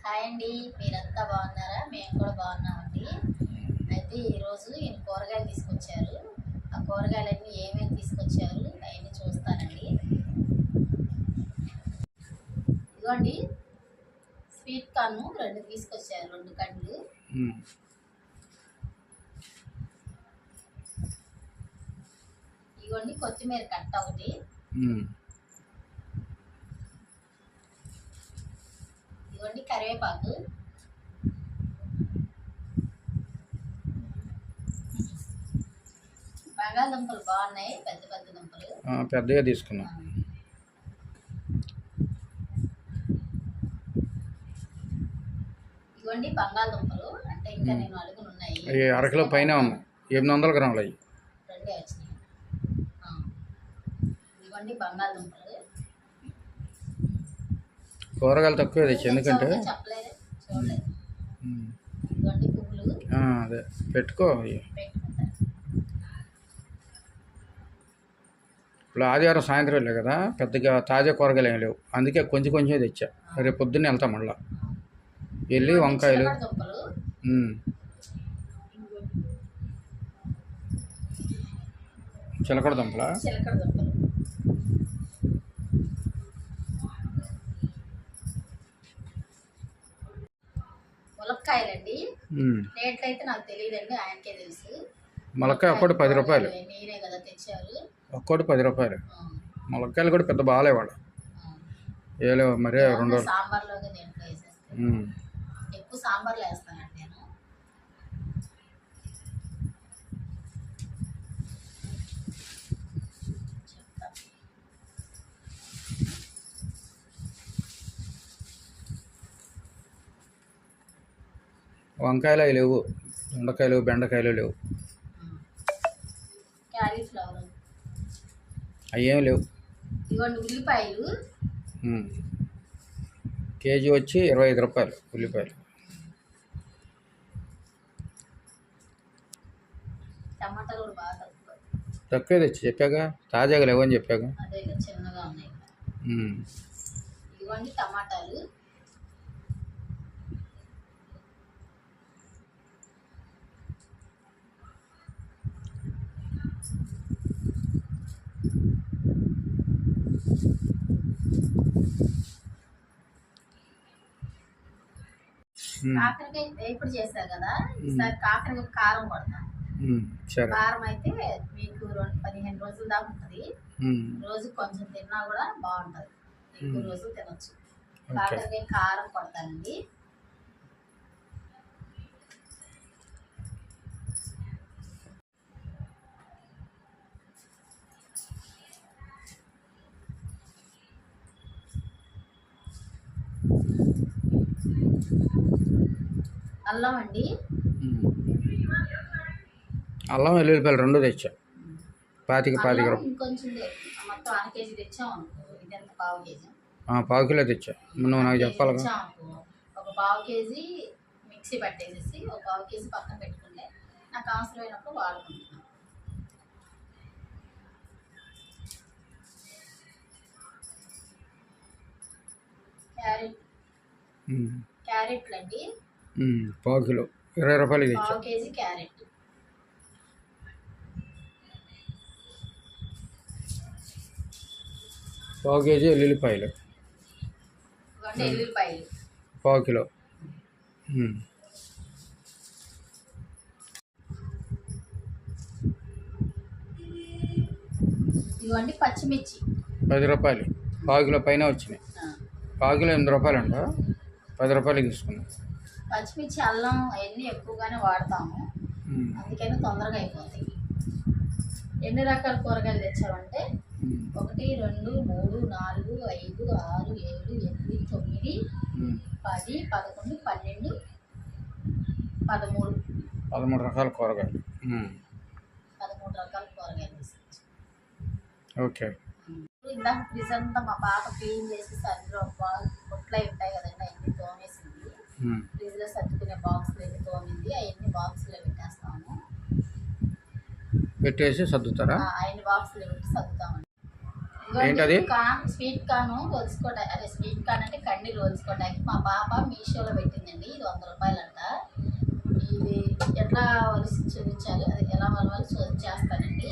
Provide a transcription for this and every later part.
Hi అండి మీరంతా బాగున్నారా? మేము కూడా బాగున్నామండి. అయితే ఈరోజు ఈయన కూరగాయలు తీసుకొచ్చారు. ఆ కూరగాయలన్నీ ఏమేమి తీసుకొచ్చారు? అవన్నీ చూస్తానండి. ఇదిగోండి స్వీట్ కార్న్ రెండు తీసుకొచ్చారు రెండు కండ్లు. ఇదిగోండి కొత్తిమీర కట్ట ఒకటి ఉమ్. ఇదిగోండి కరివేపాకు. బంగాళదుంపలు బాగున్నాయి పెద్ద పెద్ద దుంపలు. పెద్దగా తీసుకున్నాం. ఇదిగోండి బంగాళదుంపలు. అంటే ఇంకా. నేను అడుగులు ఉన్నాయి. అరకిలో పైన ఉన్నాయి. ఎనిమిది వందల గ్రాములు అవి రెండే వచ్చినాయి. ఇదిగోండి బంగాళదుంపలు. కూరగాయలు తక్కువ తెచ్చి ఎందుకంటే? అదే. పెట్టుకో ఇప్పుడు ఆదివారం సాయంత్రం వెళ్ళే కదా పెద్దగా తాజా కూరగాయలు ఏం లేవు. అందుకే కొంచెం కొంచెం తెచ్చా. రేపు పొద్దున్నే వెళ్తాం మళ్ళా. వెళ్ళి వంకాయలు. చిలకడ దుంపలు ఉమ్. చిలకడ దుంపల చిలకడ దుంపలు ములక్కాయలండి రేట్లు అయితే నాకు తెలియదండి ఆయనకే తెలుసు. ములక్కాయ ఒక్కటి పది రూపాయలు. మీరే కదా తెచ్చారు. ఒక్కటి పది రూపాయలు. ములక్కాయలు కూడా పెద్ద బాగాలేవాడు. ఏలేవు మరే రెండు ఉమ్. ఎక్కువ సాంబార్లో వేస్తానండి వంకాయలు అవి లేవు దొండకాయలు బెండకాయలు లేవు. క్యాలీఫ్లవర్ లేవు. ఉల్లిపాయలు. కేజీ వచ్చి ఇరవై ఐదు రూపాయలు ఉల్లిపాయలు. టమాటాలు కూడా బాగా తక్కువ. తక్కువ తెచ్చి చెప్పాగా తాజాగా లేవని చెప్పాగా. అదే చిన్నగా ఉన్నాయి. ఉమ్. ఇవ్వండి టమాటాలు. కాకరకాయ వేపుడు చేశా కదా ఈసారి కాకరకాయ కారం కొడతాను. కారం అయితే మీకు రెండు పదిహేను రోజుల దాకా ఉంటుంది. రోజు కొంచెం తిన్నా కూడా బాగుంటుంది. ఎక్కువ. రోజులు తినొచ్చు. కాకరకాయ కారం కొడతానండి. అల్లం అండి. అల్లం వెల్లుల్లిపాయలు రెండు తెచ్చా. పాతిక పాతిక ఇంకొంచెం లే- మొత్తం అర కేజీ తెచ్చాం పావు కేజీ. పావు కిలో తెచ్చా. నువ్వు నాకు అనుకో. ఒక పావు కేజీ మిక్సీ పట్టేసేసి ఒక పావు కేజీ పక్కన పెట్టుకుంటే నాకు అవసరమైనప్పుడు వాడుకుంటున్నాను క్యారెట్. క్యారెట్లు అండి. పావు కిలో. ఇరవై రూపాయలు తెచ్చా పావు కేజీ క్యారెట్. పావు కేజీ వెల్లుల్లిపాయలు ఇవన్నీ ఎల్లుల్లిపాయలు. పావు కిలో. పచ్చిమిర్చి. పది రూపాయలు. పావు కిలో పైన వచ్చినాయి. పావు కిలో ఎనిమిది రూపాయలు అంట పది రూపాయలు తీసుకున్నాం. పచ్చిమిర్చి అల్లం అవన్నీ ఎక్కువగానే వాడతాము. అందుకని తొందరగా అయిపోతాయి ఎన్ని రకాల కూరగాయలు తెచ్చామంటే. ఒకటి రెండు మూడు నాలుగు ఐదు ఆరు ఏడు ఎనిమిది తొమ్మిది. పది పదకొండు పన్నెండు పదమూడు పదమూడు రకాల కూరగాయలు. పదమూడు రకాల కూరగాయలు ఓకే ఇందాక ఫ్రిజ్ అంతా మా పాప క్లీన్ చేసి పొట్లు అయి ఉంటాయి కదండి అవన్నీ తోమేసింది ఉమ్. ఫ్రిడ్జ్లో సర్దుకునే బాక్స్లు ఎన్ని తోమింది అవన్నీ బాక్స్లో పెట్టేస్తాము. పెట్టేసి సర్దుతారా? ఆయన బాక్స్లో పెట్టి సర్దుతామండి. ఏంటది? కాన్ స్వీట్ కాను ఒలుసుకోవడానికి అదే స్వీట్ కాన్ అంటే కండీలు ఒలుసుకోవడానికి మా పాప మీషోలో పెట్టిందండి ఇది వంద రూపాయలంట. ఇది ఎట్లా ఒలిసి చూపించాలి అది ఎలా వలవాలి చేస్తానండి.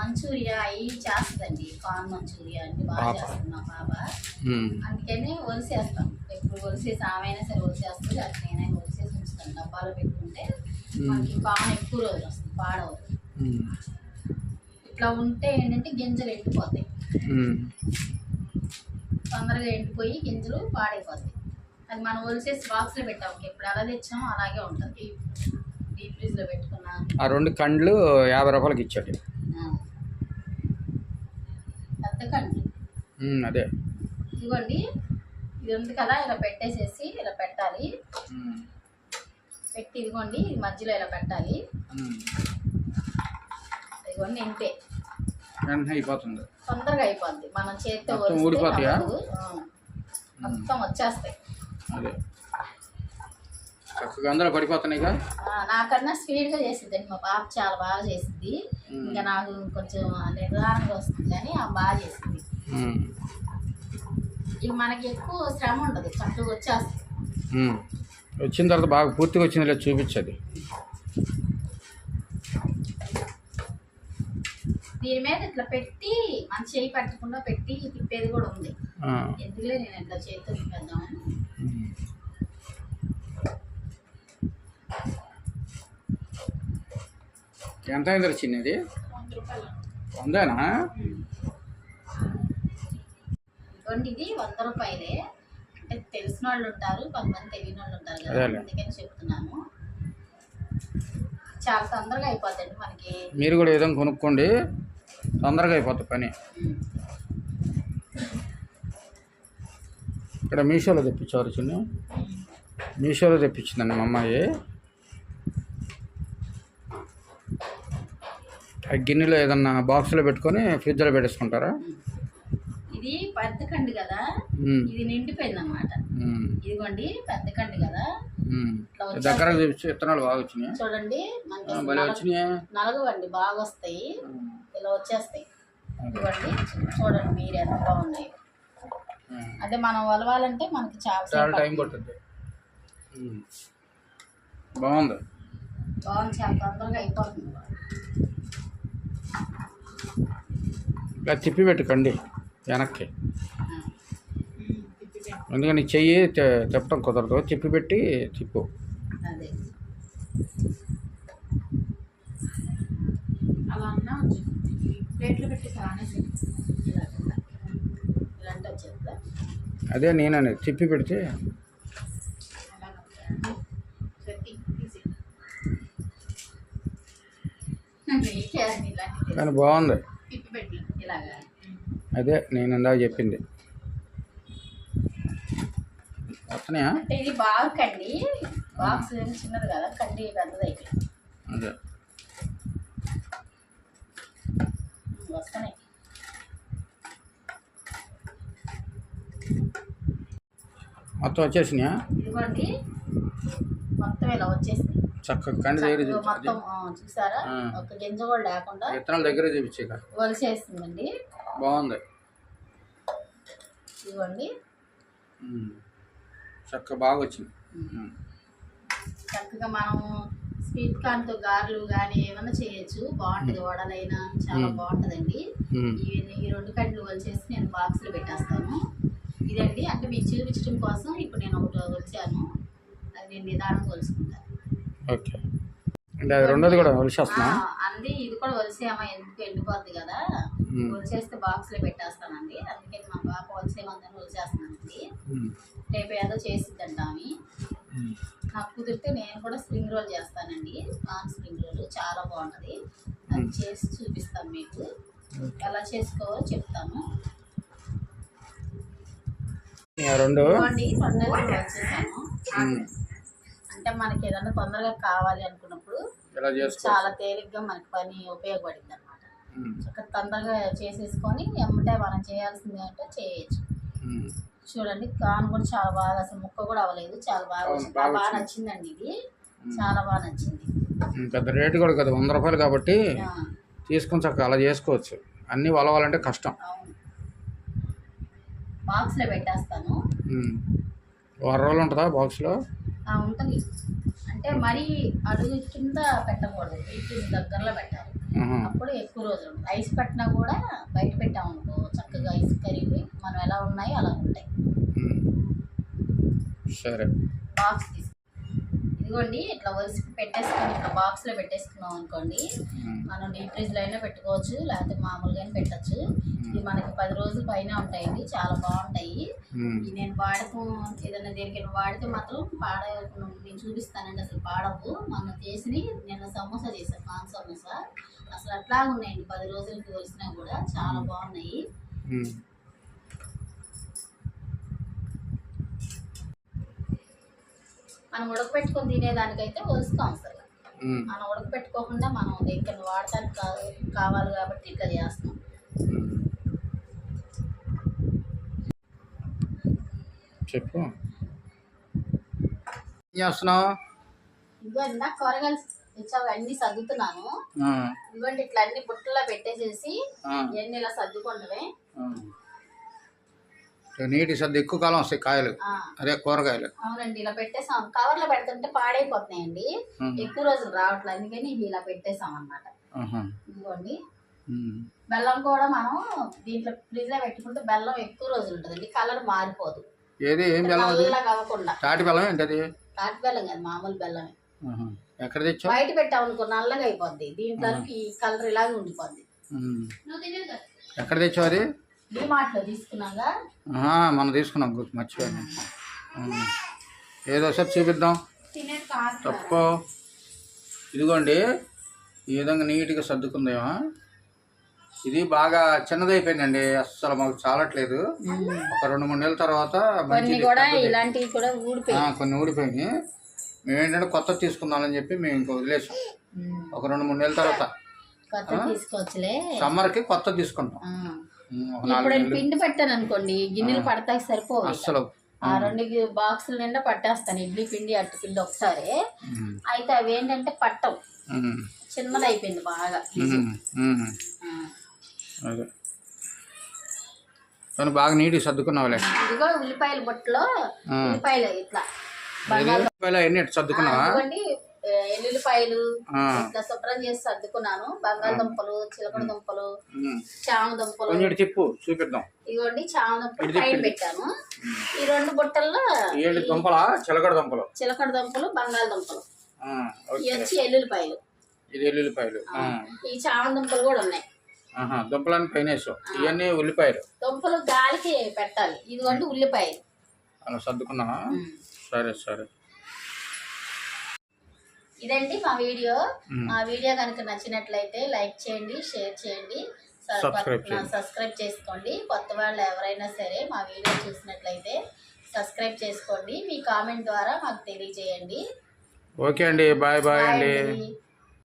మంచూరియా అవి చేస్తుందండి. కార్న్ మంచూరియా అండి బాగా పాప. చేస్తుంది మా పాప. ఉమ్, అందుకని ఒలిసేస్తాం. ఎప్పుడు ఒలిసేసి ఆమె సరే ఒలిసేస్తుంది. అట్లా నేనైనా ఒలిసేసి ఉంచుతాను. డబ్బాలో పెట్టుకుంటే మనకి కాన్ ఎక్కువ రోజులు వస్తుంది. పాడవదు ఇట్లా ఉంటే ఏంటంటే గింజలు ఎండిపోతాయి. తొందరగా ఎండిపోయి గింజలు పాడైపోతాయి. అది మనం ఒలిసేసి బాక్స్లో పెట్టాము ఎప్పుడు ఎలా తెచ్చామో అలాగే ఉంటుంది. డీప్ ఫ్రిడ్జ్లో పెట్టుకున్నా. ఆ రెండు కండ్లు యాభై రూపాయలకి ఇచ్చాడు. పెద్ద అదే. ఇదిగోండి. ఇది ఉంది కదా ఇలా పెట్టేసేసి ఇలా పెట్టాలి. పెట్టి ఇదిగోండి ఇది మధ్యలో ఇలా పెట్టాలి. ఇదిగోండి ఇంతే. వెంటనే అయిపోతుంది. తొందరగా అయిపోద్ది. మనం చేతితో ఊడిపోతాయా? మొత్తం వచ్చేస్తాయి. అదే. చక్కగా అందులో పడిపోతున్నాయిగా నాకన్నా స్పీడ్గా చేసిద్దండి. మా పాప చాలా బాగా చేసిద్ది. ఉమ్. ఇంకా నాకు కొంచెం నిదానంగా వస్తుంది కానీ ఆమె బాగా చేసింది. ఇక మనకి ఎక్కువ శ్రమ ఉండదు చక్కగా వచ్చేస్తుంది. వచ్చిన తర్వాత బాగా పూర్తిగా వచ్చింది లేదు చూపించది. దీని మీద ఇట్లా పెట్టి మన చేయి పట్టకుండా పెట్టి తిప్పేది కూడా ఉంది. ఎందుకులే నేను ఇట్లా చేతితో తిప్పేద్దామని. ఎంత అయింది రూపాయలు వందేనా? ఇది వంద రూపాయలే. అంటే తెలిసిన వాళ్ళు ఉంటారు కొంతమంది తెలియని వాళ్ళు ఉంటారు కదా. అందుకని చెప్తున్నాను. చాలా తొందరగా అయిపోతుంది మనకి. మీరు కూడా ఏదైనా కొనుక్కోండి తొందరగా అయిపోతుంది పని. ఇక్కడ మీషోలో తెప్పించారు చిన్న. మీషోలో తెప్పించిందండి మా అమ్మాయి. గిన్నెలో ఏదన్నా బాక్స్లో పెట్టుకొని ఫ్రిడ్జ్లో పెట్టేసుకుంటారా? ఇది పెద్ద కండి కదా. ఇది నిండిపోయింది అనమాట ఉమ్, ఇదిగోండి పెద్ద కండి కదా. దగ్గర. చూపించి విత్తనాలు బాగా వచ్చినాయి? చూడండి నలగవండి బాగా వస్తాయి. ఇలా వచ్చేస్తాయి. ఇదిగోండి చూడండి మీరు ఎంత బాగున్నాయి. అదే మనం వలవాలంటే మనకి చాలా టైం పడుతుంది. బాగుంది. బాగుంది చాలా తొందరగా అయిపోతుంది. ఇలా తిప్పి పెట్టుకండి వెనక్కి. ఎందుకని చెయ్యి తె- తిప్పడం కుదరదు. తిప్పి పెట్టి తిప్పు. అదే. అలా అన్నా ప్లేట్లో పెట్టి అనేసి ఇలా ఇలాంటి వచ్చేస్తా అదే నేననేది తిప్పి పెడితే అలాగా పెట్టి తీసి మీకే అన్ని ఇలాంటివి కానీ బాగుంది. అదే నేను ఇందాక చెప్పింది. వస్తున్నాయా? ఇది బాక్స్ చిన్నది కదా? కండి పెద్దది అయిపోయింది అదే. వస్తున్నాయి. మొత్తం వచ్చేసినాయా? ఇదిగోండి. మొత్తం ఇలా వచ్చేసింది. చక్కగా కండి దగ్గర మొత్తం ఆ, చూసారా? ఆ. ఒక గింజ కూడా లేకుండా విత్తనాల దగ్గర చూపించేక వలిసేస్తుందండి బాగుంది. ఉమ్. చక్కగా బాగా వచ్చింది. ఉమ్. చక్కగా మనం స్వీట్ కార్న్తో గారెలు కానీ ఏమైనా చేయొచ్చు. బాగుంటుంది వడలైనా చాలా మ్మ్. బాగుంటుందండి. ఉమ్. ఈ ఈ రెండు కండ్లు వచ్చేసి నేను బాక్స్లో పెట్టేస్తాను. ఇదండి అంటే మీకు చూపించడం కోసం ఇప్పుడు నేను ఒకటి వచ్చాను అది నేను నిదానం కొలుసుకుంటాను ఓకే. అంటే అది రెండోది కూడా వలిసేస్తున్నా? అంది ఇది కూడా వలిసేమా ఎందుకు ఎండిపోద్ది కదా. వలిసేస్తే బాక్స్లో పెట్టేస్తానండి అందుకని మా పాప వలిసేమందని వలిసేస్తానండి. రేపు ఏదో చేసిద్దంట ఆమె. ఉమ్. నాకు కుదిరితే నేను కూడా స్ప్రింగ్ రోల్ చేస్తానండి. పాన్ స్ప్రింగ్ రోల్ చాలా బాగుంటుంది. అది చేసి చూపిస్తాను మీకు. ఎలా చేసుకోవాలో చెప్తాను. ఆ రెండు. వచ్చేసాను. అంటే మనకి ఏదైనా తొందరగా కావాలి అనుకున్నప్పుడు చాలా తేలిగ్గా మనకి పని ఉపయోగపడింది అనమాట. చక్కగా తొందరగా చేసేసుకొని ఎమ్మటే మనం చేయాల్సింది అంటే చేయొచ్చు. చూడండి కాన్ కూడా చాలా బాగా అసలు ముక్క కూడా అవ్వలేదు. చాలా బాగా బాగా. నచ్చిందండి ఇది. చాలా బాగా నచ్చింది. పెద్ద రేటు కూడా కదా వంద రూపాయలు కాబట్టి తీసుకొని చక్కగా అలా చేసుకోవచ్చు. అన్నీ వలవాలంటే కష్టం. బాక్స్లో పెట్టేస్తాను. వారం రోజులు ఉంటుందా బాక్స్లో? ఉంటుంది. అంటే మరీ అడుగు కింద పెట్టకూడదు. వీటి దగ్గరలో పెట్టాలి. అప్పుడు ఎక్కువ రోజులు ఐస్ పెట్టినా కూడా బయట పెట్టామనుకో చక్కగా ఐస్ కరిగి మనం ఎలా ఉన్నాయో అలా ఉంటాయి. సరే. బాక్స్ తీసు ఇదిగోండి ఇట్లా వలిసి పెట్టేసుకొని ఇట్లా బాక్స్లో పెట్టేసుకున్నాం అనుకోండి. మనం డీప్ ఫ్రిడ్జ్లో అయినా పెట్టుకోవచ్చు లేకపోతే మామూలుగా పెట్టచ్చు. ఇది మనకి పది రోజుల పైన ఉంటాయండి చాలా బాగుంటాయి. నేను వాడకం ఏదైనా దేనికి వాడితే మాత్రం పాడ నేను చూపిస్తానండి అసలు పాడవు. మొన్న చేసి నేను సమోసా చేశాను పాన్ సమోసా. అసలు అట్లా ఉన్నాయండి పది రోజులకి వచ్చినా కూడా చాలా బాగున్నాయి. మనం ఉడకపెట్టుకొని తినేదానికైతే వలుస్తాం అసలు. మనం ఉడకపెట్టుకోకుండా మనం దగ్గర వాడటానికి కావాలి కాబట్టి ఇట్లా చేస్తాం. చెప్పు. ఏం చేస్తున్నావు? ఇదిగో ఇందాక కూరగాయలు తెచ్చావు అన్ని సర్దుతున్నాను. ఆ, ఇదిగోండి ఇట్లా అన్ని బుట్టలో పెట్టేసేసి ఇలా సర్దుకుంటమే. నీటి సర్ది ఎక్కువ కాలం వస్తాయి కాయలు. అదే కూరగాయలు. అవునండి ఇలా పెట్టేసాం. కవర్లో పెడుతుంటే పాడైపోతున్నాయండి. ఎక్కువ రోజులు రావట్లేదు అందుకని ఇవి ఇలా పెట్టేసాం అన్నమాట. ఇదిగోండి. బెల్లం కూడా మనం దీంట్లో ఫ్రిడ్జ్లో పెట్టుకుంటే బెల్లం ఎక్కువ రోజులు ఉంటుందండి కలర్ మారిపోదు. ఏది? ఏం బెల్లం అది? అవ్వకుండా తాటి బెల్లం ఏంటి అది తాటి బెల్లం కాదు మామూలు బెల్లమే. ఎక్కడ తెచ్చావు? బయట పెట్టామనుకో నల్లగా అయిపోద్ది. దీంట్లో ఈ కలర్ ఇలాగే ఉండిపోద్ది. ఎక్కడ తెచ్చావు అది? తీసుకున్నాగా. మనం తీసుకున్నాం గుర్తు మర్చిపోయాను. ఏదో ఒకసారి చూపిద్దాం? తప్పు. ఇదిగోండి ఈ విధంగా నీట్గా సర్దుకుందేమో? ఇది బాగా చిన్నదైపోయిందండి. అస్సలు మాకు చాలట్లేదు. ఒక రెండు మూడు నెలల తర్వాత కొన్ని కూడా. ఇలాంటివి కూడా కొన్ని ఊడిపోయినాయి. మేము ఏంటంటే కొత్త తీసుకుందామని చెప్పి మేము ఇంక వదిలేసాం. ఒక రెండు మూడు నెలల తర్వాత. కొత్త తీసుకోవచ్చులే. సమ్మర్కి కొత్త తీసుకుంటాం. ఇప్పుడు పిండి పెట్టాను అనుకోండి గిన్నెలు పడతాయి సరిపోవు అస్సలు. ఆ రెండు బాక్సుల నిండా పట్టేస్తాను ఇడ్లీ పిండి అట్టు పిండి ఒకసారి. అయితే అవి ఏంటంటే పట్టవు. చిన్నది అయిపోయింది బాగా. అదే. కానీ బాగా నీట్గా సర్దుకున్నావులే. ఇదిగో ఉల్లిపాయల బుట్టలో. ఉల్లిపాయలు ఇట్లా? ఉల్లిపాయలు ఎన్ని సర్దుకున్నావా? ఎల్లుల్లిపాయలు. ఇట్లా శుభ్రం చేసి సర్దుకున్నాను. బంగాళదుంపలు చిలకడ దుంపలు. చామ దుంపలు. తిప్పు చూపిద్దాం. ఇదిగోండి చామ దుంపలు పైన పెట్టాను. ఈ రెండు బుట్టల్లో ఏంటి దుంపలా? చిలకడ దుంపలు. చిలకడ దుంపలు బంగాళదుంపలు. ఇవి వచ్చి ఎల్లుల్లిపాయలు. ఇది ఎల్లుల్లిపాయలు. ఈ చామ దుంపలు కూడా ఉన్నాయి. దుంపలని పైన ఇవన్నీ ఉల్లిపాయలు. దుంపలు గాలికి పెట్టాలి. ఇదిగోండి ఉల్లిపాయలు. అలా సరే సరే. ఇదండి మా వీడియో. మా వీడియో కనుక నచ్చినట్లయితే లైక్ చేయండి షేర్ చేయండి. సబ్స్క్రైబ్ చేసుకోండి. కొత్త వాళ్ళు ఎవరైనా సరే మా వీడియో చూసినట్లయితే సబ్స్క్రైబ్ చేసుకోండి. మీ కామెంట్ ద్వారా మాకు తెలియజేయండి. ఓకే అండి. బాయ్ బాయ్ అండి.